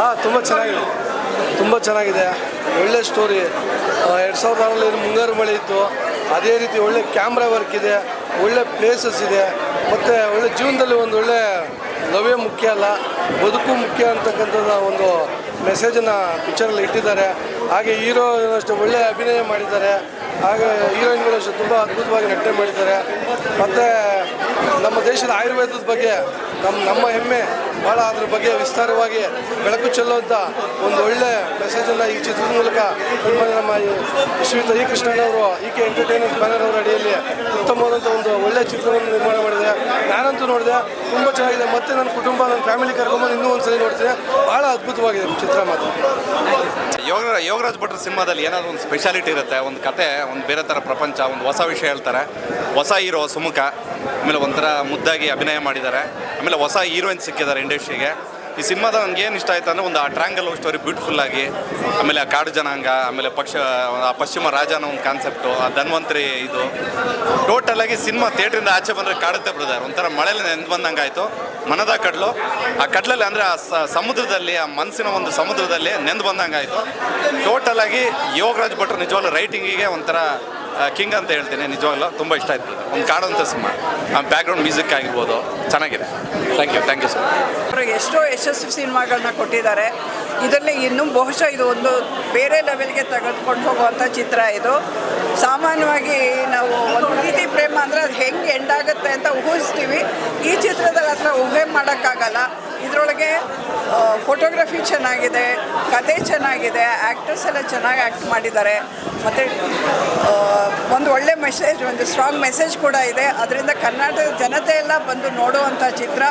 ಹಾಂ ತುಂಬ ಚೆನ್ನಾಗಿದೆ. ತುಂಬ ಚೆನ್ನಾಗಿದೆ. ಒಳ್ಳೆ ಸ್ಟೋರಿ ಎರಡು ಸಾವಿರದ ಆರಲ್ಲಿ ಮುಂಗಾರು ಮಳೆ ಇತ್ತು. ಅದೇ ರೀತಿ ಒಳ್ಳೆ ಕ್ಯಾಮ್ರಾ ವರ್ಕ್ ಇದೆ. ಒಳ್ಳೆ ಪ್ಲೇಸಸ್ ಇದೆ. ಮತ್ತು ಒಳ್ಳೆ ಜೀವನದಲ್ಲಿ ಒಂದು ಒಳ್ಳೆ ಲವ್ಯ ಮುಖ್ಯ ಅಲ್ಲ. ಬದುಕು ಮುಖ್ಯ ಅಂತಕ್ಕಂಥದ್ದು ಒಂದು ಮೆಸೇಜನ್ನು ಪಿಕ್ಚರಲ್ಲಿ ಇಟ್ಟಿದ್ದಾರೆ. ಹಾಗೆ ಹೀರೋ ಅಷ್ಟೇ ಒಳ್ಳೆ ಅಭಿನಯ ಮಾಡಿದ್ದಾರೆ. ಹಾಗೆ ಹೀರೋಯಿನ್ಗಳು ಅಷ್ಟೇ ತುಂಬ ಅದ್ಭುತವಾಗಿ ನಟನೆ ಮಾಡಿದ್ದಾರೆ. ಮತ್ತು ನಮ್ಮ ದೇಶದ ಆಯುರ್ವೇದದ ಬಗ್ಗೆ ನಮ್ಮ ನಮ್ಮ ಹೆಮ್ಮೆ ಭಾಳ ಅದ್ರ ಬಗ್ಗೆ ವಿಸ್ತಾರವಾಗಿ ಬೆಳಕು ಚೆಲ್ಲುವಂಥ ಒಂದು ಒಳ್ಳೆ ಮೆಸೇಜನ್ನು ಈ ಚಿತ್ರದ ಮೂಲಕ ನಮ್ಮ ಶ್ರೀಯುತ ಇ ಕೃಷ್ಣಣ್ಣವರು ಇ ಕೆ ಎಂಟರ್ಟೈನ್ಮೆಂಟ್ ಬ್ಯಾನರ್ ಅವರ ಅಡಿಯಲ್ಲಿ ಉತ್ತಮವಾದಂಥ ಒಂದು ಒಳ್ಳೆ ಚಿತ್ರವನ್ನು ನಿರ್ಮಾಣ ಮಾಡಿದೆ. ನಾನಂತೂ ನೋಡಿದೆ, ತುಂಬ ಚೆನ್ನಾಗಿದೆ. ಮತ್ತೆ ನನ್ನ ಕುಟುಂಬ, ನನ್ನ ಫ್ಯಾಮಿಲಿ ಕರ್ಕೊಂಬಂದು ಇನ್ನೂ ಒಂದು ಸಲ ನೋಡ್ತೀನಿ ಭಾಳ ಅದ್ಭುತವಾಗಿದೆ ಚಿತ್ರ ಮಾತ್ರ. ಯೋಗ ಯೋಗರಾಜ್ ಭಟ್ರ ಸಿನಿಮಾದಲ್ಲಿ ಏನಾದರೂ ಒಂದು ಸ್ಪೆಷಾಲಿಟಿ ಇರುತ್ತೆ, ಒಂದು ಕತೆ, ಒಂದು ಬೇರೆ ಥರ ಪ್ರಪಂಚ, ಒಂದು ಹೊಸ ವಿಷಯ ಹೇಳ್ತಾರೆ. ಹೊಸ ಹೀರೋ ಸುಮುಖ, ಆಮೇಲೆ ಒಂಥರ ಮುದ್ದಾಗಿ ಅಭಿನಯ ಮಾಡಿದ್ದಾರೆ. ಆಮೇಲೆ ಹೊಸ ಹೀರೋಯಿನ್ ಸಿಕ್ಕಿದ್ದಾರೆ ಇಂಡಸ್ಟ್ರಿಗೆ? ಈ ಸಿನಿಮಾದ ನನಗೆ ಏನು ಇಷ್ಟ ಆಯ್ತು ಅಂದರೆ ಒಂದು ಆ ಟ್ರ್ಯಾಂಗಲ್ ಲವ್ ಸ್ಟೋರಿ ಬ್ಯೂಟಿಫುಲ್ಲಾಗಿ ಆಮೇಲೆ ಆ ಕಾಡು ಜನಾಂಗ, ಆಮೇಲೆ ಪಕ್ಷ, ಆ ಪಶ್ಚಿಮ ರಾಜನ ಒಂದು ಕಾನ್ಸೆಪ್ಟು ಆ ಧನ್ವಂತರಿ ಇದು. ಟೋಟಲ್ ಆಗಿ ಸಿನಿಮಾ ಥಿಯೇಟ್ರಿಂದ ಆಚೆ ಬಂದರೆ ಕಾಡುತ್ತೆ ಬ್ರದರ್ ಒಂಥರ ಮಳೆಯಲ್ಲಿ ನೆಂದು ಬಂದಂಗೆ ಆಯಿತು. ಮನದ ಕಡಲು. ಆ ಕಡಲಲ್ಲಿ ಅಂದರೆ ಆ ಸಮುದ್ರದಲ್ಲಿ, ಆ ಮನಸ್ಸಿನ ಒಂದು ಸಮುದ್ರದಲ್ಲಿ ನೆಂದು ಬಂದಂಗೆ ಆಯಿತು. ಟೋಟಲ್ ಆಗಿ ಯೋಗರಾಜ್ ಭಟ್ರು ನಿಜವಾಗ್ಲೂ ರೈಟಿಂಗಿಗೆ ಒಂಥರ ಕಿಂಗ್ ಅಂತ ಹೇಳ್ತೀನಿ. ನಿಜವಾಗ್ಲೂ ತುಂಬ ಇಷ್ಟ ಆಯ್ತು ಒಂದು ಕಾಡುವಂಥ ಸಿನಿಮಾ. ಆ ಬ್ಯಾಕ್ಗ್ರೌಂಡ್ ಮ್ಯೂಸಿಕ್ ಆಗಿರ್ಬೋದು. ಚೆನ್ನಾಗಿದೆ. Thank you thank you sir ಅವ್ರಿಗೆ ಎಷ್ಟೋ ಯಶಸ್ವಿ ಸಿನಿಮಾಗಳನ್ನ ಕೊಟ್ಟಿದ್ದಾರೆ. ಇದರಲ್ಲಿ ಇನ್ನೂ ಬಹುಶಃ ಇದು ಒಂದು ಬೇರೆ ಲೆವೆಲ್ಗೆ ತೆಗೆದುಕೊಂಡು ಹೋಗುವಂಥ ಚಿತ್ರ ಇದು. ಸಾಮಾನ್ಯವಾಗಿ ನಾವು ಒಂದು ಪ್ರೀತಿ, ಪ್ರೇಮ ಅಂದರೆ ಅದು ಹೆಂಗೆ ಎಂಡಾಗುತ್ತೆ ಅಂತ ಊಹಿಸ್ತೀವಿ. ಈ ಚಿತ್ರದಲ್ಲಿ ಹತ್ರ ಊಹೆ ಮಾಡೋಕ್ಕಾಗಲ್ಲ. ಇದರೊಳಗೆ ಫೋಟೋಗ್ರಫಿ ಚೆನ್ನಾಗಿದೆ, ಕತೆ ಚೆನ್ನಾಗಿದೆ ಆ್ಯಕ್ಟರ್ಸ್ ಎಲ್ಲ ಚೆನ್ನಾಗಿ ಆ್ಯಕ್ಟ್ ಮಾಡಿದ್ದಾರೆ. ಮತ್ತು ಒಂದು ಒಳ್ಳೆ ಮೆಸೇಜ್ ಒಂದು ಸ್ಟ್ರಾಂಗ್ ಮೆಸೇಜ್ ಕೂಡ ಇದೆ. ಅದರಿಂದ ಕರ್ನಾಟಕದ ಜನತೆ ಎಲ್ಲ ಬಂದು ನೋಡುವಂಥ ಚಿತ್ರ.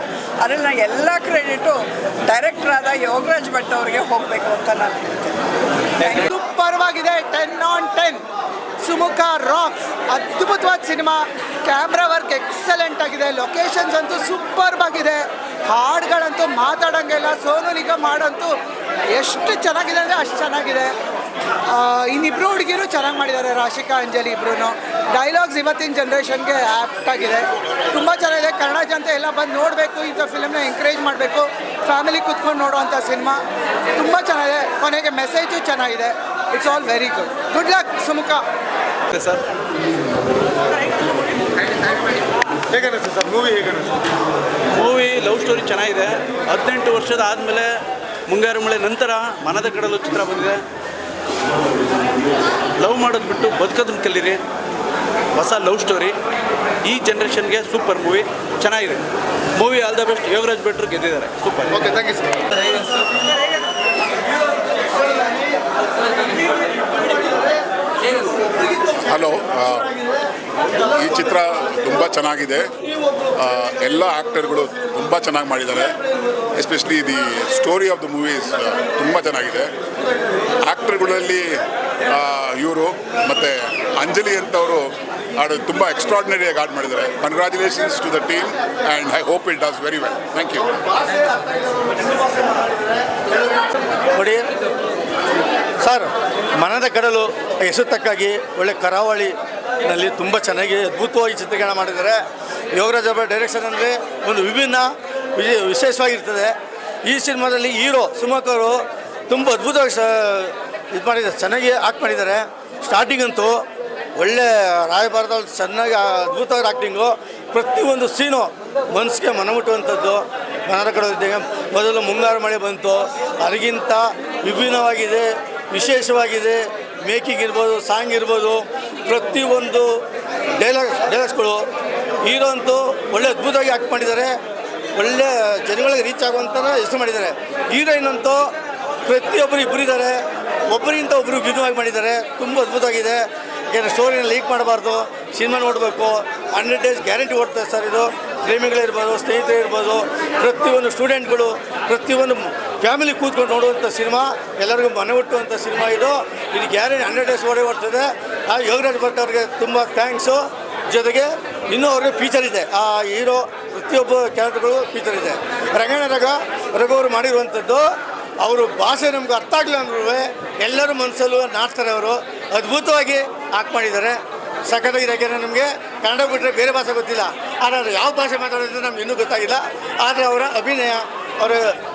ಅದರಲ್ಲಿ ನಾನು ಎಲ್ಲ ಕ್ರೆಡಿಟು ಡೈರೆಕ್ಟರ್ ಆದ ಯೋಗರಾಜ್ ಭಟ್ ಅವರಿಗೆ ಹೋಗಬೇಕು ಅಂತ ನಾನು ಹೇಳ್ತೇನೆ. ಸೂಪರ್ವಾಗಿದೆ ten on ten Sumukha rocks ಅದ್ಭುತವಾದ ಸಿನಿಮಾ ಕ್ಯಾಮ್ರಾ ವರ್ಕ್ ಎಕ್ಸಲೆಂಟ್ ಆಗಿದೆ. ಲೊಕೇಶನ್ಸ್ ಅಂತೂ ಸೂಪರ್ಬ್ ಆಗಿದೆ. ಹಾಡುಗಳಂತೂ ಮಾತಾಡೋಂಗಿಲ್ಲ ಸೋನು ನಿಗಮ್ ಹಾಡಂತೂ ಎಷ್ಟು ಚೆನ್ನಾಗಿದೆ ಅಂದರೆ ಅಷ್ಟು ಚೆನ್ನಾಗಿದೆ. ಇನ್ನಿಬ್ರು ಹುಡುಗಿರು ಚೆನ್ನಾಗಿ ಮಾಡಿದ್ದಾರೆ, ರಾಶಿಕಾ, ಅಂಜಲಿ ಇಬ್ರು ಡೈಲಾಗ್ಸ್ ಇವತ್ತಿನ ಜನ್ರೇಷನ್ಗೆ ಆಗಿದೆ. ತುಂಬ ಚೆನ್ನಾಗಿದೆ. ಕನ್ನಡ ಜನತೆ ಎಲ್ಲ ಬಂದು ನೋಡಬೇಕು, ಇಂಥ ಫಿಲಮ್ನ ಎಂಕರೇಜ್ ಮಾಡಬೇಕು. ಫ್ಯಾಮಿಲಿ ಕೂತ್ಕೊಂಡು ನೋಡುವಂಥ ಸಿನಿಮಾ ತುಂಬ ಚೆನ್ನಾಗಿದೆ. ಕೊನೆಗೆ ಮೆಸೇಜು ಚೆನ್ನಾಗಿದೆ. It's all very good good luck Sumukha. Sir. ಹೇಗನ್ನಿಸ್ತು sir? Movie ಹೇಗನ್ನಿಸ್ತು? ಮೂವಿ ಲವ್ ಸ್ಟೋರಿ ಚೆನ್ನಾಗಿದೆ. ಹದಿನೆಂಟು ವರ್ಷದ ಆದಮೇಲೆ ಮುಂಗಾರು ಮಳೆ ನಂತರ ಮನದ ಕಡಲು ಚಿತ್ರ ಬಂದಿದೆ. ಲವ್ ಮಾಡೋದು ಬಿಟ್ಟು ಬದುಕೋದನ್ನ ಕಲೀರಿ. ಹೊಸ ಲವ್ ಸ್ಟೋರಿ ಈ ಜನ್ರೇಷನ್ಗೆ ಸೂಪರ್ ಮೂವಿ ಚೆನ್ನಾಗಿದೆ. Movie all the best Yogaraj ಭಟ್ರು ಗೆದ್ದಿದ್ದಾರೆ. Super okay thank you sir hello ಈ ಚಿತ್ರ ತುಂಬ ಚೆನ್ನಾಗಿದೆ. ಎಲ್ಲ ಆ್ಯಕ್ಟರ್ಗಳು ತುಂಬ ಚೆನ್ನಾಗಿ ಮಾಡಿದ್ದಾರೆ. Especially the story of the movies ತುಂಬ ಚೆನ್ನಾಗಿದೆ. ಆ್ಯಕ್ಟರ್ಗಳಲ್ಲಿ ಇವರು ಮತ್ತು ಅಂಜಲಿ ಅಂತವರು ಹಾಡು ತುಂಬ ಎಕ್ಸ್ಟ್ರಾರ್ಡಿನರಿಯಾಗಿ ಆಡ್ ಮಾಡಿದ್ದಾರೆ. Congratulations to the team and I hope it does very well thank you sir, ಮನದ ಕಡಲು ಎಸೆತಕ್ಕಾಗಿ ಒಳ್ಳೆ ಕರಾವಳಿನಲ್ಲಿ ತುಂಬ ಚೆನ್ನಾಗಿ, ಅದ್ಭುತವಾಗಿ ಚಿತ್ರೀಕರಣ ಮಾಡಿದ್ದಾರೆ. ಯೋಗರಾಜ್ ಅವರ ಡೈರೆಕ್ಷನ್ ಅಂದರೆ ಒಂದು ವಿಭಿನ್ನ ವಿಜಯ ವಿಶೇಷವಾಗಿರ್ತದೆ. ಈ ಸಿನಿಮಾದಲ್ಲಿ ಹೀರೋ ಸುಮಕರು ತುಂಬ ಅದ್ಭುತವಾಗಿ ಸ ಇದು ಮಾಡಿದ್ದಾರೆ, ಚೆನ್ನಾಗಿ ಆಕ್ಟ್ ಮಾಡಿದ್ದಾರೆ. ಸ್ಟಾರ್ಟಿಂಗ್ ಅಂತೂ ಒಳ್ಳೆ ರಾಯಭಾರದಲ್ಲಿ ಚೆನ್ನಾಗಿ ಅದ್ಭುತವಾದ ಆ್ಯಕ್ಟಿಂಗು ಪ್ರತಿಯೊಂದು ಸೀನು ಮನಸ್ಸಿಗೆ ಮನಮುಟ್ಟುವಂಥದ್ದು. ಮನದ ಕಡೆ ಇದ್ದಾಗ ಮೊದಲು ಮುಂಗಾರು ಮಳೆ ಬಂತು. ಅದಕ್ಕಿಂತ ವಿಭಿನ್ನವಾಗಿದೆ. ವಿಶೇಷವಾಗಿದೆ. ಮೇಕಿಂಗ್ ಇರ್ಬೋದು, ಸಾಂಗ್ ಇರ್ಬೋದು ಪ್ರತಿಯೊಂದು ಡೈಲಾಗ್ಸ್ ಡೈಲಾಗ್ಸ್ಗಳು ಹೀರೋ ಅಂತೂ ಒಳ್ಳೆ ಅದ್ಭುತವಾಗಿ ಆ್ಯಕ್ಟ್ ಮಾಡಿದ್ದಾರೆ. ಒಳ್ಳೆ ಜನಗಳಿಗೆ ರೀಚ್ ಆಗುವಂಥ ಹೆಸರು ಮಾಡಿದ್ದಾರೆ. ಹೀರೋಯಿನ್ ಅಂತೂ ಪ್ರತಿಯೊಬ್ಬರು ಇಬ್ಬರು ಇದ್ದಾರೆ ಒಬ್ಬರಿಗಿಂತ ಒಬ್ಬರು ಭಿನ್ನವಾಗಿ ಮಾಡಿದ್ದಾರೆ. ತುಂಬ ಅದ್ಭುತವಾಗಿದೆ. ಏನು ಸ್ಟೋರಿನ ಲೀಕ್ ಮಾಡಬಾರ್ದು. ಸಿನಿಮಾ ನೋಡಬೇಕು. ಹಂಡ್ರೆಡ್ ಡೇಸ್ ಗ್ಯಾರಂಟಿ ಕೊಡ್ತಾರೆ ಸರ್ ಇದು. ಪ್ರೇಮಿಗಳಿರ್ಬೋದು ಸ್ನೇಹಿತರು ಇರ್ಬೋದು ಪ್ರತಿಯೊಂದು ಸ್ಟೂಡೆಂಟ್ಗಳು ಪ್ರತಿಯೊಂದು ಫ್ಯಾಮಿಲಿ ಕೂತ್ಕೊಂಡು ನೋಡುವಂಥ ಸಿನಿಮಾ, ಎಲ್ಲರಿಗೂ ಮನೆ ಹುಟ್ಟುವಂಥ ಸಿನಿಮಾ ಇದು. ಇದು ಗ್ಯಾರಂಟಿ ಹಂಡ್ರೆಡ್ ಡೇಸ್ ಓಡೇ ಬರ್ತದೆ. ಆ ಯೋಗರಾಜ್ ಭಟ್ ಅವ್ರಿಗೆ ತುಂಬ ಥ್ಯಾಂಕ್ಸು ಜೊತೆಗೆ ಇನ್ನೂ ಅವ್ರಿಗೆ ಫೀಚರ್ ಇದೆ. ಆ ಹೀರೋ ಪ್ರತಿಯೊಬ್ಬ ಕ್ಯಾರೆಕ್ಟರ್ಗಳು ಫೀಚರ್ ಇದೆ. ರಂಗಣ್ಣ ರಘ, ರಘು ಅವರು ಮಾಡಿರುವಂಥದ್ದು, ಅವರು ಭಾಷೆ ನಮ್ಗೆ ಅರ್ಥ ಆಗಲಿಲ್ಲ ಅಂದ್ರೂ ಎಲ್ಲರೂ ಮನಸ್ಸಲ್ಲೂ ನಾಡ್ತಾರೆ ಅವರು. ಅದ್ಭುತವಾಗಿ ಆಕ್ಟ್ ಮಾಡಿದ್ದಾರೆ. ಸಖತ್ತಾಗಿದೆ ಯಾಕೆಂದರೆ ನಮಗೆ? ಕನ್ನಡ ಬಿಟ್ಟರೆ ಬೇರೆ ಭಾಷೆ ಗೊತ್ತಿಲ್ಲ. ಆದರೆ ಯಾವ ಭಾಷೆ ಮಾತಾಡೋದು ನಮ್ಗೆ ಇನ್ನೂ ಗೊತ್ತಾಗಿಲ್ಲ. ಆದರೆ ಅವರ ಅಭಿನಯ ಅವರ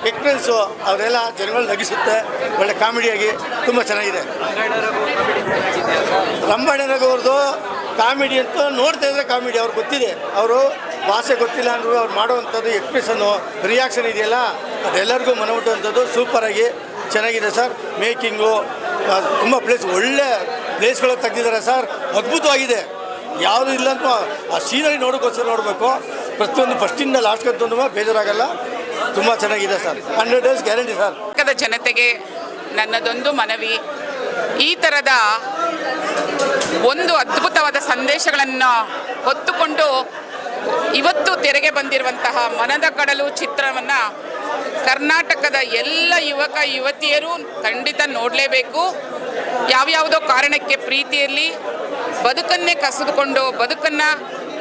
ಎಕ್ಸ್ಪೀರಿಯನ್ಸು ಅವರೆಲ್ಲ ಜನಗಳು ನಗಿಸುತ್ತೆ. ಒಳ್ಳೆ ಕಾಮಿಡಿಯಾಗಿ ತುಂಬ ಚೆನ್ನಾಗಿದೆ. ರಂಬಾಣಿ ಅವ್ರದ್ದು ಕಾಮಿಡಿ ಅಂತ ನೋಡ್ತಾ ಇದ್ರೆ ಕಾಮಿಡಿ ಅವ್ರಿಗೆ ಗೊತ್ತಿದೆ. ಅವರು ಭಾಷೆ ಗೊತ್ತಿಲ್ಲ ಅಂದರೂ ಅವ್ರು ಮಾಡುವಂಥದ್ದು ಎಕ್ಸ್ಪ್ರೆಷನ್ನು, ರಿಯಾಕ್ಷನ್ ಇದೆಯಲ್ಲ, ಅದೆಲ್ಲರಿಗೂ ಮನಮುಟ್ಟುವಂಥದ್ದು ಸೂಪರಾಗಿ ಚೆನ್ನಾಗಿದೆ ಸರ್. ಮೇಕಿಂಗು ತುಂಬ ಪ್ಲೇಸ್, ಒಳ್ಳೆ ಪ್ಲೇಸ್ಗಳಿಗೆ ತೆಗೆದಿದ್ದಾರೆ ಸರ್. ಅದ್ಭುತವಾಗಿದೆ. ಯಾವುದು ಇಲ್ಲ ಅಂತ ಆ ಸೀನರಿ ನೋಡೋಕ್ಕೋಸ್ಕರ ನೋಡಬೇಕು. ಪ್ರತಿಯೊಂದು ಫಸ್ಟಿಂದ ಲಾಸ್ಟ್ ಅಂತಂದು ಬೇಜಾರಾಗಲ್ಲ. ತುಂಬ ಚೆನ್ನಾಗಿದೆ sir. Hundred days guarantee sir. ಪಕ್ಕದ ಜನತೆಗೆ ನನ್ನದೊಂದು ಮನವಿ. ಈ ಥರದ ಒಂದು ಅದ್ಭುತವಾದ ಸಂದೇಶಗಳನ್ನು ಹೊತ್ತುಕೊಂಡು ಇವತ್ತು ತೆರೆಗೆ ಬಂದಿರುವಂತಹ ಮನದ ಕಡಲು ಚಿತ್ರವನ್ನು ಕರ್ನಾಟಕದ ಎಲ್ಲ ಯುವಕ ಯುವತಿಯರು ಖಂಡಿತ ನೋಡಲೇಬೇಕು. ಯಾವ್ಯಾವುದೋ ಕಾರಣಕ್ಕೆ ಪ್ರೀತಿಯಲ್ಲಿ ಬದುಕನ್ನೇ ಕಸಿದುಕೊಂಡು ಬದುಕನ್ನು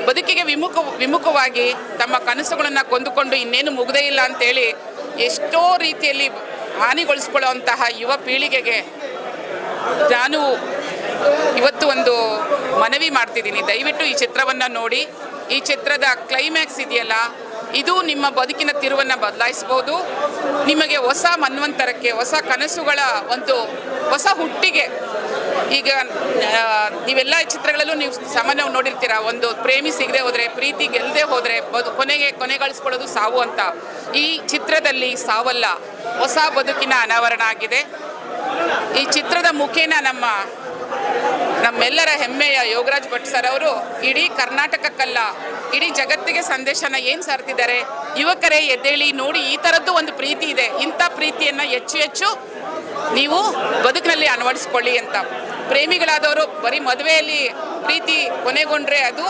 ಬದುಕಿಗೆ ವಿಮುಖ ವಿಮುಖವಾಗಿ ತಮ್ಮ ಕನಸುಗಳನ್ನು ಕೊಂದುಕೊಂಡು ಇನ್ನೇನು ಮುಗದೇ ಇಲ್ಲ ಅಂತೇಳಿ ಎಷ್ಟೋ ರೀತಿಯಲ್ಲಿ ಹಾನಿಗೊಳಿಸ್ಕೊಳ್ಳುವಂತಹ ಯುವ ಪೀಳಿಗೆಗೆ ನಾನು ಇವತ್ತು ಒಂದು ಮನವಿ ಮಾಡ್ತಿದ್ದೀನಿ. ದಯವಿಟ್ಟು ಈ ಚಿತ್ರವನ್ನು ನೋಡಿ. ಈ ಚಿತ್ರದ ಕ್ಲೈಮ್ಯಾಕ್ಸ್ ಇದೆಯಲ್ಲ, ಇದು ನಿಮ್ಮ ಬದುಕಿನ ತಿರುವನ್ನು ಬದಲಾಯಿಸ್ಬೋದು. ನಿಮಗೆ ಹೊಸ ಮನ್ವಂತರಕ್ಕೆ, ಹೊಸ ಕನಸುಗಳ ಒಂದು ಹೊಸ ಹುಟ್ಟಿಗೆ ಈಗ ನೀವೆಲ್ಲ ಚಿತ್ರಗಳಲ್ಲೂ ನೀವು ಸಾಮಾನ್ಯವಾಗಿ ನೋಡಿರ್ತೀರ, ಒಂದು ಪ್ರೇಮಿ ಸಿಗದೆ ಹೋದರೆ, ಪ್ರೀತಿ ಗೆಲ್ಲದೆ ಹೋದರೆ, ಬದು, ಕೊನೆಗೆ ಕೊನೆಗಳಿಸ್ಕೊಳ್ಳೋದು ಸಾವು ಅಂತ. ಈ ಚಿತ್ರದಲ್ಲಿ ಸಾವಲ್ಲ, ಹೊಸ ಬದುಕಿನ ಅನಾವರಣ ಆಗಿದೆ. ಈ ಚಿತ್ರದ ಮುಖೇನ ನಮ್ಮ, ನಮ್ಮೆಲ್ಲರ ಹೆಮ್ಮೆಯ ಯೋಗರಾಜ್ ಭಟ್ ಸರ್ ಅವರು ಇಡೀ ಕರ್ನಾಟಕಕ್ಕಲ್ಲ, ಇಡೀ ಜಗತ್ತಿಗೆ ಸಂದೇಶನ ಏನು ಸಾರ್ತಿದ್ದಾರೆ, ಯುವಕರೇ ಎದ್ದೇಳಿ ನೋಡಿ ಈ ಥರದ್ದು ಒಂದು ಪ್ರೀತಿ ಇದೆ. ಇಂಥ ಪ್ರೀತಿಯನ್ನು ಹೆಚ್ಚು ಹೆಚ್ಚು ನೀವು ಬದುಕಿನಲ್ಲಿ ಅಳವಡಿಸ್ಕೊಳ್ಳಿ ಅಂತ. ಪ್ರೇಮಿಗಳಾದವರು ಬರೀ ಮದುವೆಯಲ್ಲಿ ಪ್ರೀತಿ ಕೊನೆಗೊಂಡ್ರೆ ಅದು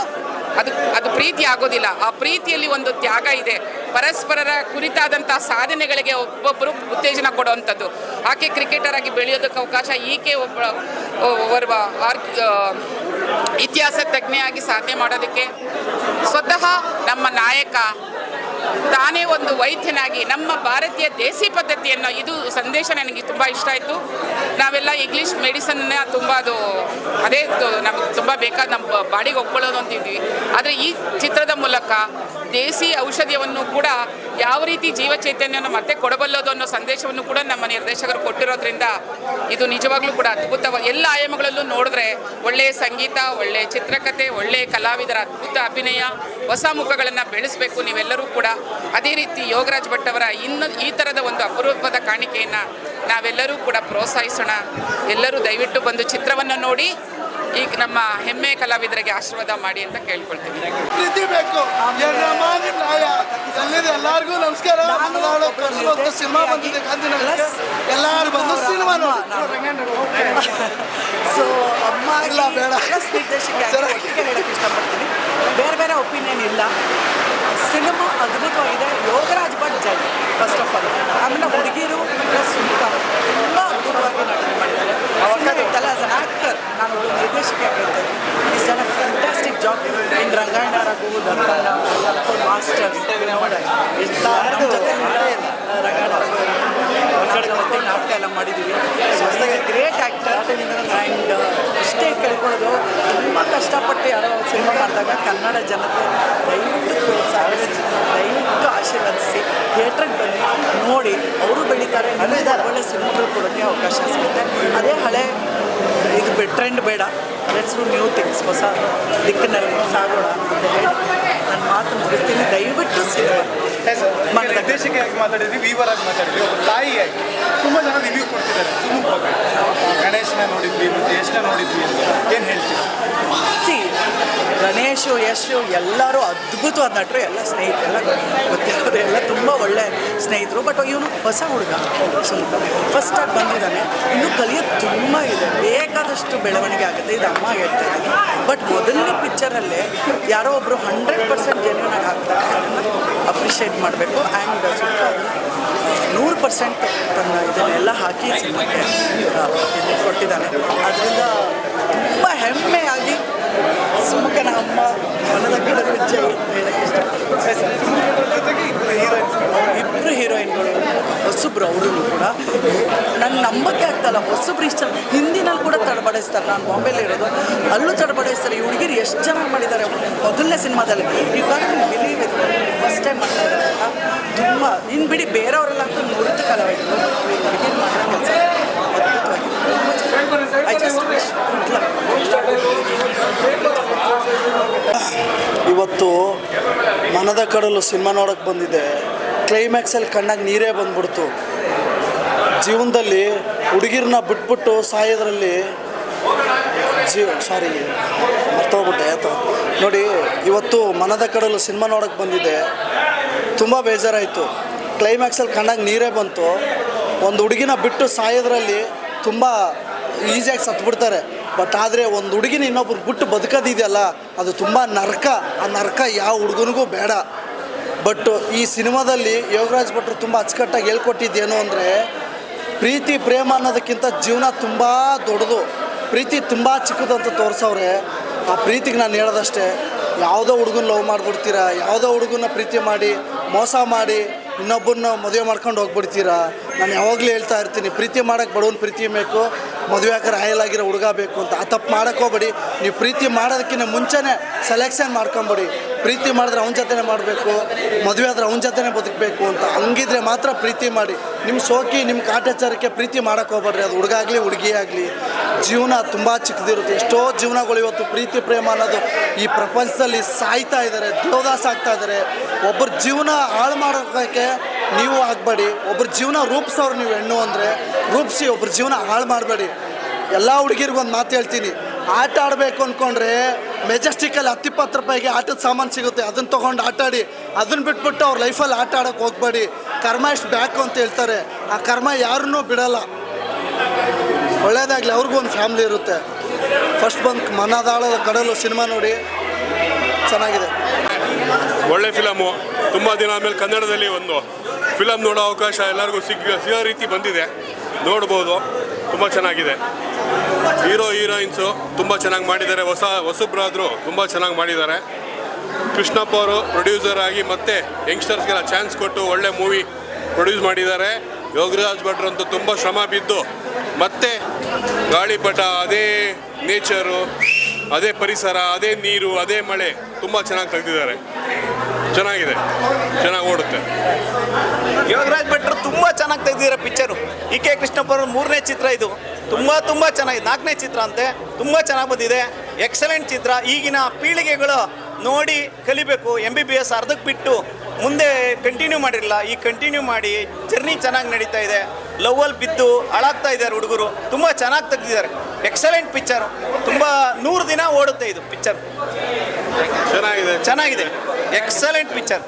ಅದು ಅದು ಪ್ರೀತಿ ಆಗೋದಿಲ್ಲ. ಆ ಪ್ರೀತಿಯಲ್ಲಿ ಒಂದು ತ್ಯಾಗ ಇದೆ. ಪರಸ್ಪರರ ಕುರಿತಾದಂಥ ಸಾಧನೆಗಳಿಗೆ ಒಬ್ಬೊಬ್ಬರು ಉತ್ತೇಜನ ಕೊಡುವಂಥದ್ದು. ಆಕೆ ಕ್ರಿಕೆಟರ್ ಆಗಿ ಬೆಳೆಯೋದಕ್ಕೆ ಅವಕಾಶ, ಈಕೆ ಒಬ್ಬ ಓರ್ವ ಆರ್ ಇತಿಹಾಸ ತಜ್ಞೆಯಾಗಿ ಸಾಧನೆ ಮಾಡೋದಕ್ಕೆ ಸ್ವತಃ ನಮ್ಮ ನಾಯಕ ತಾನೇ ಒಂದು ವೈದ್ಯನಾಗಿ ನಮ್ಮ ಭಾರತೀಯ ದೇಸಿ ಪದ್ಧತಿಯನ್ನು ಇದು ಸಂದೇಶ ನನಗೆ ತುಂಬ ಇಷ್ಟ ಆಯಿತು. ನಾವೆಲ್ಲ ಇಂಗ್ಲೀಷ್ ಮೆಡಿಸನ್ನ ತುಂಬ ಅದು, ಅದೇ ನಮಗೆ ತುಂಬ ಬೇಕಾದ ನಮ್ಮ ಬಾಡಿಗೆ ಒಪ್ಕೊಳ್ಳೋದು ಅಂತಿದ್ವಿ. ಆದರೆ ಈ ಚಿತ್ರದ ಮೂಲಕ ದೇಸಿ ಔಷಧಿಯನ್ನು ಕೂಡ ಯಾವ ರೀತಿ ಜೀವ ಚೈತನ್ಯವನ್ನು ಮತ್ತೆ ಕೊಡಬಲ್ಲದು ಅನ್ನೋ ಸಂದೇಶವನ್ನು ಕೂಡ ನಮ್ಮ ನಿರ್ದೇಶಕರು ಕೊಟ್ಟಿರೋದ್ರಿಂದ ಇದು ನಿಜವಾಗ್ಲೂ ಕೂಡ ಅದ್ಭುತ ಎಲ್ಲ ಆಯಾಮಗಳಲ್ಲೂ ನೋಡಿದ್ರೆ ಒಳ್ಳೆಯ ಸಂಗೀತ ಒಳ್ಳೆಯ ಚಿತ್ರಕಥೆ ಒಳ್ಳೆಯ ಕಲಾವಿದರ ಅದ್ಭುತ ಅಭಿನಯ, ಹೊಸ ಮುಖಗಳನ್ನು ಬೆಳೆಸಬೇಕು ನೀವೆಲ್ಲರೂ ಕೂಡ. ಅದೇ ರೀತಿ ಯೋಗರಾಜ್ ಭಟ್ ಅವರ ಇನ್ನು ಈ ಥರದ ಒಂದು ಅಪರೂಪದ ಕಾಣಿಕೆಯನ್ನು ನಾವೆಲ್ಲರೂ ಕೂಡ ಪ್ರೋತ್ಸಾಹಿಸೋಣ. ಎಲ್ಲರೂ ದಯವಿಟ್ಟು ಬಂದು ಚಿತ್ರವನ್ನು ನೋಡಿ ಈಗ ನಮ್ಮ ಹೆಮ್ಮೆ ಕಲಾವಿದರಿಗೆ ಆಶೀರ್ವಾದ ಮಾಡಿ ಅಂತ ಕೇಳ್ಕೊಳ್ತೀನಿ. ಪ್ರೀತಿ ಬೇಕು. ಎಲ್ಲರಿಗೂ ನಮಸ್ಕಾರ. ಸಿನಿಮಾ ಬಂದಿದೆ ಎಲ್ಲರೂ ಬಂದು ಸಿನಿಮಾ ನೋಡಿ. ಸೊ ಇಲ್ಲ, ಬೇಡ. ನಿರ್ದೇಶಕ ಹೇಳಕ್ಕೆ ಇಷ್ಟಪಡ್ತೀನಿ. ಬೇರೆ ಬೇರೆ ಒಪಿನಿಯನ್ ಇಲ್ಲ. ಸಿನಿಮಾ ಅದ್ಭುತವಾಗಿದೆ. ಯೋಗರಾಜ್ ಭಟ್ ಜೈ ಫಸ್ಟ್ ಆಫ್ ಆಲ್ ಆಮೇಲೆ ಹುಡುಗಿರು ಪ್ಲಸ್ ಸುಮಿತ ತುಂಬ ಅದ್ಭುತವಾಗಿ ನಟನೆ ಮಾಡಿದ್ದಾರೆ. ಸಿನಿಮಾ ಆಸ್ ಅನ್ ಆ್ಯಕ್ಟರ್ ನಾನು ಒಬ್ಬ ನಿರ್ದೇಶಕ ಹೇಳ್ತೇನೆ ಇಸ್ ಜನ fantastic job in Rangayana Raghu Dattanna master ಎಷ್ಟು ನಮ್ಮ ಜೊತೆ ರಂಗಾಯಣ ರಘು ಮತ್ತೆ ನಾಟಕ ಎಲ್ಲ ಮಾಡಿದ್ದೀವಿ ಗ್ರೇಟ್ ಆ್ಯಕ್ಟರ್ ಆ್ಯಂಡ್ ಇಷ್ಟೇ ಕೇಳ್ಕೊಳ್ಳೋದು. ತುಂಬ ಕಷ್ಟಪಟ್ಟು ಯಾರೋ ಸಿನಿಮಾ ಮಾಡಿದಾಗ ಕನ್ನಡ ಜನತೆ ದಯವಿಟ್ಟು ಪ್ರೋತ್ಸಾಹಿಸಿ ದಯವಿಟ್ಟು ಆಶೀರ್ವದಿಸಿ ಥಿಯೇಟ್ರಿಗೆ ಬನ್ನಿ ನೋಡಿ ಅವರು ಬೆಳೀತಾರೆ ಒಳ್ಳೆ ಸಿನಿಮಾಗಳು ಕೊಡೋಕ್ಕೆ ಅವಕಾಶ ಸಿಗುತ್ತೆ. ಅದೇ ಹಳೆ ಇದು ಬೆ ಟ್ರೆಂಡ್ ಬೇಡ. ಲೆಟ್ಸ್ ನ್ಯೂ ಥಿಂಗ್ಸ್ ಹೊಸ ದಿಕ್ಕಿನಲ್ಲಿ ಸಾಗೋಣ ಅಂತ ಹೇಳಿ ನನ್ನ ಮಾತು ಮುಗಿಸ್ತೀನಿ. ದಯವಿಟ್ಟು ನಿರ್ದೇಶಕಿಯಾಗಿ ಮಾತಾಡಿದ್ವಿ ವೀವರ್ ಆಗಿ ಮಾತಾಡಿದ್ವಿ ಒಬ್ಬ ತಾಯಿಯಾಗಿ. ತುಂಬ ಜನ ರಿವ್ಯೂ ಕೊಡ್ತಿದ್ದಾರೆ ಸುಮುಖ ಗಣೇಶನ ನೋಡಿದ್ವಿ ಮತ್ತು ಯಶ್ನ ನೋಡಿದ್ವಿ ಅಂತ. ಏನು ಹೇಳ್ತೀವಿ ಸಿ ಗಣೇಶು ಯಶು ಎಲ್ಲರೂ ಅದ್ಭುತವಾದ ನಟರು ಎಲ್ಲ ಸ್ನೇಹಿತರು ಎಲ್ಲ ಗೊತ್ತಿರೋರು ಎಲ್ಲ ತುಂಬ ಒಳ್ಳೆ ಸ್ನೇಹಿತರು. ಬಟ್ ಇವನು ಹೊಸ ಹುಡುಗ. ಸ್ವಲ್ಪ ಫಸ್ಟಾಗಿ ಬಂದಿದ್ದಾನೆ. ಇನ್ನು ಕಲಿಯೋದು ತುಂಬ ಇದೆ. ಬೇಕಾದಷ್ಟು ಬೆಳವಣಿಗೆ ಆಗುತ್ತೆ. ಇದು ಅಮ್ಮ ಹೇಳ್ತಾ ಬಟ್ ಮೊದಲನೇ ಪಿಕ್ಚರಲ್ಲೇ ಯಾರೋ ಒಬ್ಬರು ಹಂಡ್ರೆಡ್ ಪರ್ಸೆಂಟ್ ಜೆನ್ಯೂನ್ ಆಗಿ ಹಾಕ್ತಾರೆ. ಅದನ್ನು ಅಪ್ರಿಷಿಯೇಟ್ ಮಾಡಬೇಕು. ಆ್ಯಂಡ್ ಸ್ವಲ್ಪ ನೂರು ಪರ್ಸೆಂಟ್ ತನ್ನ ಇದನ್ನೆಲ್ಲ ಹಾಕಿ ಸಿನಿಮಾಕ್ಕೆ ಕೊಟ್ಟಿದ್ದಾನೆ. ಅದರಿಂದ ತುಂಬ ಹೆಮ್ಮೆಯಾಗಿ ಸುಮುಖನ ಅಮ್ಮ ಮನದ ಕಡೆ ಅಂತ ಹೇಳಕ್ಕೆ ಜೊತೆಗೆ ಇಬ್ಬರು ಹೀರೋಯಿನ್ಗಳು ಹೊಸಬ್ರು ಅವರು ಕೂಡ. ನನ್ನ ನಂಬಕ್ಕೆ ಆಗ್ತಲ್ಲ, ಹೊಸಬ್ರು ಇಷ್ಟ. ತಡಬಡಿಸ್ತಾರೆ. ನಾನು ಬಾಂಬೆಲಿ ಇರೋದು. ಅಲ್ಲೂ ತಡಬಡಿಸ್ತಾರೆ. ಈ ಹುಡುಗಿರು ಎಷ್ಟು ಚೆನ್ನಾಗಿ ಮಾಡಿದ್ದಾರೆ ಮೊದಲನೇ ಸಿನಿಮಾದಲ್ಲಿ. ಈ ಬಿಲೀವ್ ಇದೆ ಫಸ್ಟ್ ಟೈಮ್ ಮಾಡ್ತಾ ತುಂಬ. ಇನ್ನು ಬಿಡಿ ಕಲಾವಿದರು ಮಾಡೋ ಕೆಲಸ. ಐ ಜಸ್ಟ್ ಇವತ್ತು ಮನದ ಕಡಲು ಸಿನಿಮಾ ನೋಡೋಕ್ಕೆ ಬಂದಿದೆ ಕ್ಲೈಮ್ಯಾಕ್ಸಲ್ಲಿ ಕಣ್ಣಾಗಿ ನೀರೇ ಬಂದ್ಬಿಡ್ತು. ಜೀವನದಲ್ಲಿ ಹುಡುಗಿರನ್ನ ಬಿಟ್ಬಿಟ್ಟು ಸಾಯೋದ್ರಲ್ಲಿ ಜೀವ ಸಾರಿ ಮರ್ತೋಗ್ಬಿಟ್ಟೆ ಆಯ್ತು ನೋಡಿ, ಇವತ್ತು ಮನದ ಕಡಲು ಸಿನಿಮಾ ನೋಡೋಕ್ಕೆ ಬಂದಿದೆ ತುಂಬ ಬೇಜಾರಾಯಿತು. ಕ್ಲೈಮ್ಯಾಕ್ಸಲ್ಲಿ ಕಂಡಾಗ ನೀರೇ ಬಂತು. ಒಂದು ಹುಡುಗಿನ ಬಿಟ್ಟು ಸಾಯೋದ್ರಲ್ಲಿ ತುಂಬ ಈಸಿಯಾಗಿ ಸತ್ಬಿಡ್ತಾರೆ. ಬಟ್ ಆದರೆ ಒಂದು ಹುಡುಗಿನ ಇನ್ನೊಬ್ರು ಬಿಟ್ಟು ಬದುಕೋದಿದೆಯಲ್ಲ, ಅದು ತುಂಬ ನರಕ. ಆ ನರಕ ಯಾವ ಹುಡುಗನಿಗೂ ಬೇಡ. ಬಟ್ ಈ ಸಿನಿಮಾದಲ್ಲಿ ಯೋಗರಾಜ್ ಭಟ್ರು ತುಂಬ ಅಚ್ಚುಕಟ್ಟಾಗಿ ಹೇಳ್ಕೊಟ್ಟಿದ್ದೇನು ಅಂದರೆ, ಪ್ರೀತಿ, ಪ್ರೇಮ ಅನ್ನೋದಕ್ಕಿಂತ ಜೀವನ ತುಂಬ ದೊಡ್ಡದು. ಪ್ರೀತಿ ತುಂಬ ಚಿಕ್ಕದಂತ ಅಂತ ತೋರಿಸವ್ರೆ. ಆ ಪ್ರೀತಿಗೆ ನಾನು ಹೇಳೋದಷ್ಟೇ, ಯಾವುದೋ ಹುಡುಗನ ಲವ್ ಮಾಡಿಬಿಡ್ತೀರಾ, ಯಾವುದೋ ಹುಡುಗನ ಪ್ರೀತಿ ಮಾಡಿ, ಮೋಸ ಮಾಡಿ ಇನ್ನೊಬ್ಬರನ್ನ ಮದುವೆ ಮಾಡ್ಕೊಂಡು ಹೋಗ್ಬಿಡ್ತೀರಾ? ನಾನು ಯಾವಾಗಲೂ ಹೇಳ್ತಾ ಇರ್ತೀನಿ, ಪ್ರೀತಿ ಮಾಡೋಕ್ಕೆ ಬಡವನ ಪ್ರೀತಿ ಬೇಕು ಮದುವೆ ಹಾಕಿದ್ರೆ ರಾಯಲಾಗಿರೋ ಹುಡುಗ ಬೇಕು ಅಂತ. ಆ ತಪ್ಪು ಮಾಡಕ್ಕೆ ಹೋಗ್ಬೇಡಿ. ನೀವು ಪ್ರೀತಿ ಮಾಡೋದಕ್ಕಿಂತ ಮುಂಚೆನೇ ಸೆಲೆಕ್ಷನ್ ಮಾಡ್ಕೊಂಬಿಡಿ. ಪ್ರೀತಿ ಮಾಡಿದ್ರೆ ಅವನ ಜೊತೆನೇ ಮಾಡಬೇಕು. ಮದುವೆ ಆದರೆ ಅವನ ಜೊತೆನೇ ಬದುಕಬೇಕು ಅಂತ. ಹಂಗಿದ್ರೆ ಮಾತ್ರ ಪ್ರೀತಿ ಮಾಡಿ. ನಿಮ್ಮ ಸೋಕಿ ನಿಮ್ಮ ಕಾಟಾಚಾರಕ್ಕೆ ಪ್ರೀತಿ ಮಾಡೋಕ್ಕೆ ಹೋಗ್ಬೇಡ್ರಿ. ಅದು ಹುಡುಗ ಆಗಲಿ, ಹುಡುಗಿ ಆಗಲಿ. ಜೀವನ ತುಂಬ ಚಿಕ್ಕದಿರುತ್ತೆ. ಎಷ್ಟೋ ಜೀವನಗಳು ಇವತ್ತು ಪ್ರೀತಿ, ಪ್ರೇಮ ಅನ್ನೋದು ಈ ಪ್ರಪಂಚದಲ್ಲಿ ಸಾಯ್ತಾ ಇದ್ದಾರೆ ದೇವದಾಸ ಆಗ್ತಾ ಇದ್ದಾರೆ ಒಬ್ಬರ ಜೀವನ ಹಾಳು ಮಾಡೋಕ್ಕೆ ನೀವು ಆಗಬೇಡಿ ಒಬ್ಬರ ಜೀವನ ರೂಪಿಸೋರು ನೀವು ಹೆಣ್ಣು ಅಂದರೆ ರೂಪಿಸಿ ಒಬ್ಬರ ಜೀವನ ಹಾಳು ಮಾಡಬೇಡಿ. ಎಲ್ಲ ಹುಡುಗಿರಿಗೂ ಮಾತು ಹೇಳ್ತೀನಿ. ಆಟ ಆಡಬೇಕು ಅಂದ್ಕೊಂಡ್ರೆ ಮೆಜೆಸ್ಟಿಕಲ್ಲಿ ಹತ್ತಿಪ್ಪತ್ತು ರೂಪಾಯಿಗೆ ಆಟದ ಸಾಮಾನು ಸಿಗುತ್ತೆ. ಅದನ್ನು ತೊಗೊಂಡು ಆಟಾಡಿ ಅದನ್ನು ಬಿಟ್ಬಿಟ್ಟು ಅವ್ರ ಲೈಫಲ್ಲಿ ಆಟ ಆಡೋಕ್ಕೆ ಹೋಗ್ಬೇಡಿ. ಕರ್ಮ ಎಷ್ಟು ಬ್ಯಾಕು ಅಂತ ಹೇಳ್ತಾರೆ. ಆ ಕರ್ಮ ಯಾರನ್ನೂ ಬಿಡಲ್ಲ. ಒಳ್ಳೆಯದಾಗಲಿ ಅವ್ರಿಗೂ ಒಂದು ಫ್ಯಾಮ್ಲಿ ಇರುತ್ತೆ. ಫಸ್ಟ್ ಬಂದು ಮನದಾಳದ ಕಡಲು ಸಿನಿಮಾ ನೋಡಿ. ಚೆನ್ನಾಗಿದೆ. ಒಳ್ಳೆ ಫಿಲಮು ತುಂಬ ದಿನ ಆದಮೇಲೆ ಕನ್ನಡದಲ್ಲಿ ಒಂದು ಫಿಲಮ್ ನೋಡೋ ಅವಕಾಶ ಎಲ್ಲರಿಗೂ ಸಿಗ ಸಿಗೋ ರೀತಿ ಬಂದಿದೆ. ನೋಡ್ಬೋದು. ತುಂಬ ಚೆನ್ನಾಗಿದೆ. ಹೀರೋ, ಹೀರೋಯಿನ್ಸು ತುಂಬ ಚೆನ್ನಾಗಿ ಮಾಡಿದ್ದಾರೆ. ಹೊಸ, ಹೊಸಬ್ರಾದರು ತುಂಬ ಚೆನ್ನಾಗಿ ಮಾಡಿದ್ದಾರೆ. ಕೃಷ್ಣಪ್ಪ ಅವರು ಪ್ರೊಡ್ಯೂಸರ್ ಆಗಿ ಮತ್ತೆ ಯಂಗ್ಸ್ಟರ್ಸ್ಗೆಲ್ಲ ಚಾನ್ಸ್ ಕೊಟ್ಟು ಒಳ್ಳೆ ಮೂವಿ ಪ್ರೊಡ್ಯೂಸ್ ಮಾಡಿದ್ದಾರೆ. ಯೋಗರಾಜ್ ಭಟ್ರು ಅಂತೂ ತುಂಬ ಶ್ರಮ ಬಿದ್ದು, ಮತ್ತೆ ಗಾಳಿಪಟ, ಅದೇ ನೇಚರು, ಅದೇ ಪರಿಸರ, ಅದೇ ನೀರು, ಅದೇ ಮಳೆ ತುಂಬ ಚೆನ್ನಾಗಿ ತೆಗೆದಿದ್ದಾರೆ. ಚೆನ್ನಾಗಿದೆ. ಚೆನ್ನಾಗಿ ಓಡುತ್ತೆ. ಯೋಗರಾಜ್ ಭಟ್ರು ತುಂಬ ಚೆನ್ನಾಗಿ ತೆಗೆದಿರೋ ಪಿಕ್ಚರು. ಇ ಕೆ ಕೃಷ್ಣಪ್ಪ ಅವ್ರ ಮೂರನೇ ಚಿತ್ರ ಇದು. ತುಂಬ ತುಂಬ ಚೆನ್ನಾಗಿದೆ. ನಾಲ್ಕನೇ ಚಿತ್ರ ಅಂತೆ. ತುಂಬ ಚೆನ್ನಾಗಿ ಬಂದಿದೆ. ಎಕ್ಸಲೆಂಟ್ ಚಿತ್ರ. ಈಗಿನ ಪೀಳಿಗೆಗಳು ನೋಡಿ ಕಲಿಬೇಕು. ಎಂ ಬಿ ಬಿ ಎಸ್ ಅರ್ಧಕ್ಕೆ ಬಿಟ್ಟು ಮುಂದೆ ಕಂಟಿನ್ಯೂ ಮಾಡಿರಲಿಲ್ಲ ಈ ಕಂಟಿನ್ಯೂ ಮಾಡಿ ಜರ್ನಿ ಚೆನ್ನಾಗಿ ನಡೀತಾ ಇದೆ. ಲವ್ವಲ್ಲಿ ಬಿದ್ದು ಹಾಳಾಗ್ತಾ ಇದ್ದಾರೆ ಹುಡುಗರು. ತುಂಬ ಚೆನ್ನಾಗಿ ತೆಗೆದಿದ್ದಾರೆ. ಎಕ್ಸಲೆಂಟ್ ಪಿಕ್ಚರು ತುಂಬ ನೂರು ದಿನ ಓಡುತ್ತೆ ಇದು ಪಿಕ್ಚರ್ ಚೆನ್ನಾಗಿದೆ. ಚೆನ್ನಾಗಿದೆ. Excellent picture